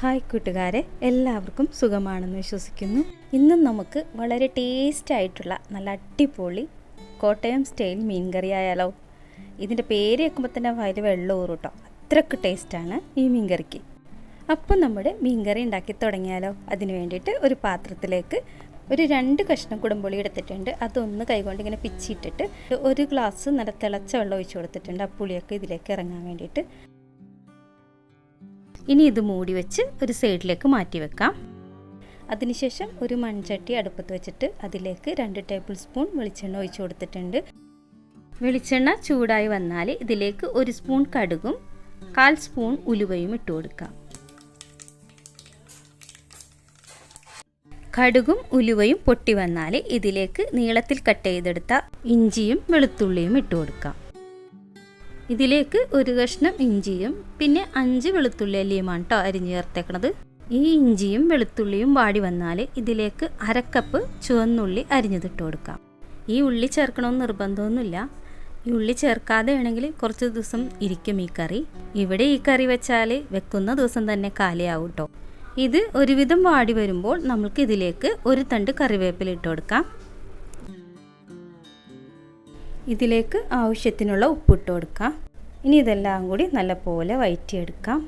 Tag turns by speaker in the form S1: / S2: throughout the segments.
S1: Hi കൂട്ടുകാരെ എല്ലാവർക്കും സുഖമാണെന്ന് വിശ്വസിക്കുന്നു. ഇന്നും നമുക്ക് വളരെ ടേസ്റ്റ് ആയിട്ടുള്ള നല്ല അടിപൊളി കോട്ടയം സ്റ്റൈൽ മീൻ കറി ആയാലോ ഇതിന്റെ പേര് കേൾക്കുമ്പോൾ തന്നെ വയൽ വെള്ളം ഊറും കേട്ടോ അത്രയ്ക്ക് ടേസ്റ്റാണ് ഈ മീൻ കറിക്ക് അപ്പം നമ്മുടെ മീൻ കറി ഉണ്ടാക്കി തുടങ്ങിയാലോ. അതിന് വേണ്ടിയിട്ട് ഒരു പാത്രത്തിലേക്ക് ഒരു രണ്ട് കഷ്ണം കുടംപുളി എടുത്തിട്ടുണ്ട്. അതൊന്ന് കൈകൊണ്ട് ഇങ്ങനെ പിച്ചിട്ടിട്ട് ഒരു ഗ്ലാസ് നല്ല തിളച്ച വെള്ളം ഒഴിച്ചു കൊടുത്തിട്ടുണ്ട്. ആ പുളിയൊക്കെ ഇതിലേക്ക് ഇറങ്ങാൻ വേണ്ടിയിട്ട്. ഇനി ഇത് മൂടി വെച്ച് ഒരു സൈഡിലേക്ക് മാറ്റി വെക്കാം. അതിനുശേഷം ഒരു മൺചട്ടി അടുപ്പത്ത് വെച്ചിട്ട് അതിലേക്ക് രണ്ട് ടേബിൾ സ്പൂൺ വെളിച്ചെണ്ണ ഒഴിച്ചു കൊടുത്തിട്ടുണ്ട്. വെളിച്ചെണ്ണ ചൂടായി വന്നാൽ ഇതിലേക്ക് ഒരു സ്പൂൺ കടുകും കാൽ സ്പൂൺ ഉലുവയും ഇട്ട് കൊടുക്കാം. കടുകും ഉലുവയും പൊട്ടി വന്നാൽ ഇതിലേക്ക് നീളത്തിൽ കട്ട് ചെയ്തെടുത്ത ഇഞ്ചിയും വെളുത്തുള്ളിയും ഇട്ട് കൊടുക്കാം. ഇതിലേക്ക് ഒരു കഷ്ണം ഇഞ്ചിയും പിന്നെ അഞ്ച് വെളുത്തുള്ളി അല്ലിയുമാണ് കേട്ടോ അരിഞ്ഞു ചേർത്തേക്കണത്. ഈ ഇഞ്ചിയും വെളുത്തുള്ളിയും വാടി വന്നാൽ ഇതിലേക്ക് അരക്കപ്പ് ചുവന്നുള്ളി അരിഞ്ഞതിട്ട് കൊടുക്കാം. ഈ ഉള്ളി ചേർക്കണമെന്ന് നിർബന്ധമൊന്നുമില്ല. ഈ ഉള്ളി ചേർക്കാതെ വേണമെങ്കിൽ കുറച്ച് ദിവസം ഇരിക്കും ഈ കറി. ഇവിടെ ഈ കറി വെച്ചാൽ വെക്കുന്ന ദിവസം തന്നെ കാലിയാവും കേട്ടോ ഇത് ഒരുവിധം വാടി വരുമ്പോൾ നമുക്ക് ഇതിലേക്ക് ഒരു തണ്ട് കറിവേപ്പില ഇട്ട് കൊടുക്കാം. ഇതിലേക്ക് ആവശ്യത്തിനുള്ള ഉപ്പിട്ട് കൊടുക്കാം. ഇനി ഇതെല്ലാം കൂടി നല്ലപോലെ വയറ്റിയെടുക്കാം.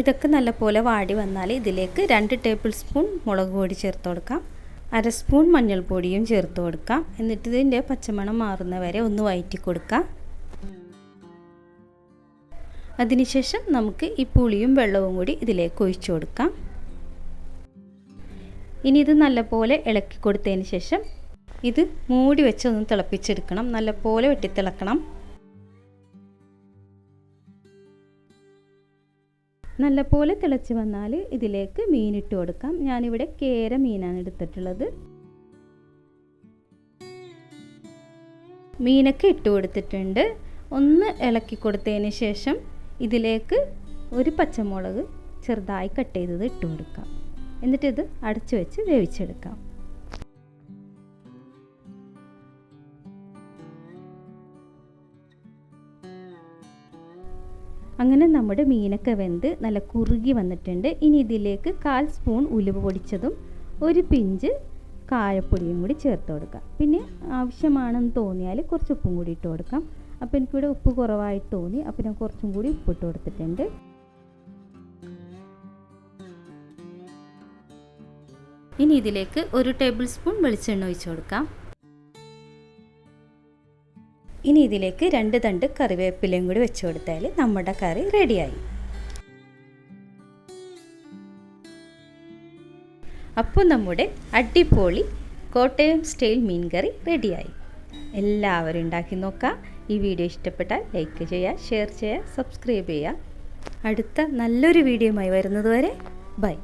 S1: ഇതൊക്കെ നല്ലപോലെ വാടി വന്നാൽ ഇതിലേക്ക് രണ്ട് ടേബിൾ സ്പൂൺ മുളക് പൊടി ചേർത്ത് കൊടുക്കാം. അര സ്പൂൺ മഞ്ഞൾപ്പൊടിയും ചേർത്ത് കൊടുക്കാം. എന്നിട്ട് ഇതിന്റെ പച്ചമണം മാറുന്നവരെ ഒന്ന് വയറ്റി കൊടുക്കാം. അതിനുശേഷം നമുക്ക് ഈ പുളിയും വെള്ളവും കൂടി ഇതിലേക്ക് ഒഴിച്ചു കൊടുക്കാം. ഇനി ഇത് നല്ലപോലെ ഇളക്കി കൊടുത്തതിന് ശേഷം ഇത് മൂടി വെച്ച് ഒന്ന് തിളപ്പിച്ചെടുക്കണം. നല്ലപോലെ വെട്ടിത്തിളക്കണം. നല്ലപോലെ തിളച്ച് വന്നാൽ ഇതിലേക്ക് മീനിട്ട് കൊടുക്കാം. ഞാനിവിടെ കേര മീനാണ് എടുത്തിട്ടുള്ളത്. മീനൊക്കെ ഇട്ട് കൊടുത്തിട്ടുണ്ട്. ഒന്ന് ഇളക്കി കൊടുത്തതിന് ശേഷം ഇതിലേക്ക് ഒരു പച്ചമുളക് ചെറുതായി കട്ട് ചെയ്തത് ഇട്ട് കൊടുക്കാം. എന്നിട്ടിത് അടച്ചു വെച്ച് വേവിച്ചെടുക്കാം. അങ്ങനെ നമ്മുടെ മീനൊക്കെ വെന്ത് നല്ല കുറുകി വന്നിട്ടുണ്ട്. ഇനി ഇതിലേക്ക് കാൽ സ്പൂൺ ഉലുവ പൊടിച്ചതും ഒരു പിഞ്ച് കായപ്പൊടിയും കൂടി ചേർത്ത് കൊടുക്കാം. പിന്നെ ആവശ്യമാണെന്ന് തോന്നിയാൽ കുറച്ച് ഉപ്പും കൂടി ഇട്ട് കൊടുക്കാം. അപ്പോൾ എനിക്കിവിടെ ഉപ്പ് കുറവായിട്ട് തോന്നി. അപ്പോൾ ഞാൻ കുറച്ചും കൂടി ഉപ്പിട്ട് കൊടുത്തിട്ടുണ്ട്. ഇനി ഇതിലേക്ക് ഒരു ടേബിൾ സ്പൂൺ വെളിച്ചെണ്ണ ഒഴിച്ച് കൊടുക്കാം. ഇനി ഇതിലേക്ക് രണ്ട് തണ്ട് കറിവേപ്പിലയും കൂടി വെച്ച് കൊടുത്താൽ നമ്മുടെ കറി റെഡിയായി. അപ്പോൾ നമ്മുടെ അടിപൊളി കോട്ടയം സ്റ്റൈൽ മീൻ കറി റെഡിയായി. എല്ലാവരും ഉണ്ടാക്കി നോക്കാം. ഈ വീഡിയോ ഇഷ്ടപ്പെട്ടാൽ ലൈക്ക് ചെയ്യുക ഷെയർ ചെയ്യുക സബ്സ്ക്രൈബ് ചെയ്യുക. അടുത്ത നല്ലൊരു വീഡിയോയുമായി വരുന്നതുവരെ ബൈ.